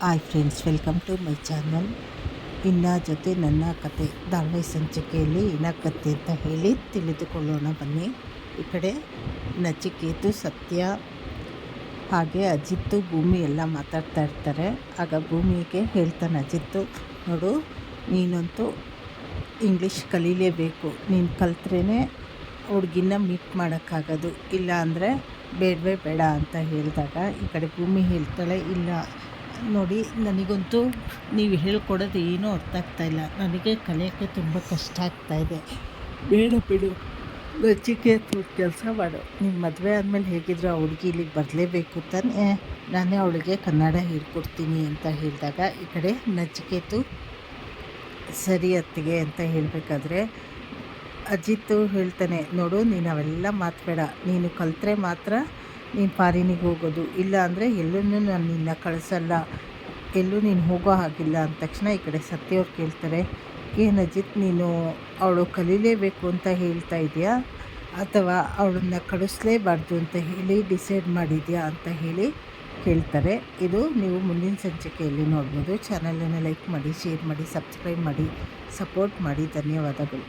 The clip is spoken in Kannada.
Hi friends welcome to my channel ಇನ್ನ ಜೊತೆ ನನ್ನ ಕತೆ ಧಾರಾವಾಹಿ ಸಂಚಿಕೆಯಲ್ಲಿ ಇನ್ನ ಕತೆ ಅಂತ ಹೇಳಿ ತಿಳಿದುಕೊಳ್ಳೋಣ ಬನ್ನಿ. ಈ ಕಡೆ ನಚಿಕೇತು, ಸತ್ಯ, ಹಾಗೆ ಅಜಿತ್ತು, ಭೂಮಿ ಎಲ್ಲ ಮಾತಾಡ್ತಾ ಇರ್ತಾರೆ. ಆಗ ಭೂಮಿಗೆ ಹೇಳ್ತಾನೆ ಅಜಿತ್ತು, ನೋಡು, ನೀನಂತೂ ಇಂಗ್ಲೀಷ್ ಕಲೀಲೇಬೇಕು. ನೀನು ಕಲ್ತ್ರೇ ಹುಡುಗಿನ ಮೀಟ್ ಮಾಡೋಕ್ಕಾಗೋದು. ಇಲ್ಲ ಅಂದರೆ ಬೇಡವೇ ಬೇಡ ಅಂತ ಹೇಳಿದಾಗ ಈ ಕಡೆ ಭೂಮಿ ಹೇಳ್ತಾಳೆ, ಇಲ್ಲ ನೋಡಿ, ನನಗಂತೂ ನೀವು ಹೇಳ್ಕೊಡೋದು ಏನೂ ಅರ್ಥ ಆಗ್ತಾಯಿಲ್ಲ ನನಗೆ ಕಲಿಯೋಕ್ಕೆ ತುಂಬ ಕಷ್ಟ ಆಗ್ತಾಯಿದೆ ಬೇಡ ಬಿಡು. ನಚಿಕೇತು ಕೆಲಸ ಮಾಡು. ನಿಮ್ಮ ಮದುವೆ ಆದಮೇಲೆ ಹೇಗಿದ್ರು ಆ ಹುಡುಗಿ ಇಲ್ಲಿಗೆ ಬರಲೇಬೇಕು ತಾನೇ? ನಾನೇ ಅವಳಿಗೆ ಕನ್ನಡ ಹೇಳ್ಕೊಡ್ತೀನಿ ಅಂತ ಹೇಳಿದಾಗ, ಈ ಕಡೆ ನಚಿಕೇತು ಸರಿ ಅತ್ತಿಗೆ ಅಂತ ಹೇಳಬೇಕಾದ್ರೆ ಅಜಿತ್ತು ಹೇಳ್ತಾನೆ, ನೋಡು, ನೀನು ಅವೆಲ್ಲ ಮಾತಬೇಡ. ನೀನು ಕಲಿತ್ರೆ ಮಾತ್ರ ನೀನು ಫಾರಿನಿಗೆ ಹೋಗೋದು ಇಲ್ಲ ಅಂದರೆ ಎಲ್ಲೂ ನಾನು ನಿನ್ನ ಕಳಿಸಲ್ಲ, ಎಲ್ಲೂ ನೀನು ಹೋಗೋ ಹಾಗಿಲ್ಲ ಅಂದ ತಕ್ಷಣ ಈ ಕಡೆ ಸತ್ಯವ್ರು ಕೇಳ್ತಾರೆ, ಏನು ಅಜಿತ್, ನೀನು ಅವಳು ಕಲೀಲೇಬೇಕು ಅಂತ ಹೇಳ್ತಾ ಇದೆಯಾ? ಅಥವಾ ಅವಳನ್ನ ಕಳಿಸ್ಲೇಬಾರ್ದು ಅಂತ ಹೇಳಿ ಡಿಸೈಡ್ ಮಾಡಿದ್ಯಾ? ಅಂತ ಹೇಳಿ ಕೇಳ್ತಾರೆ. ಇದು ನೀವು ಮುಂದಿನ ಸಂಚಿಕೆಯಲ್ಲಿ ನೋಡ್ಬೋದು. ಚಾನಲನ್ನು ಲೈಕ್ ಮಾಡಿ, ಶೇರ್ ಮಾಡಿ, ಸಬ್ಸ್ಕ್ರೈಬ್ ಮಾಡಿ, ಸಪೋರ್ಟ್ ಮಾಡಿ. ಧನ್ಯವಾದಗಳು.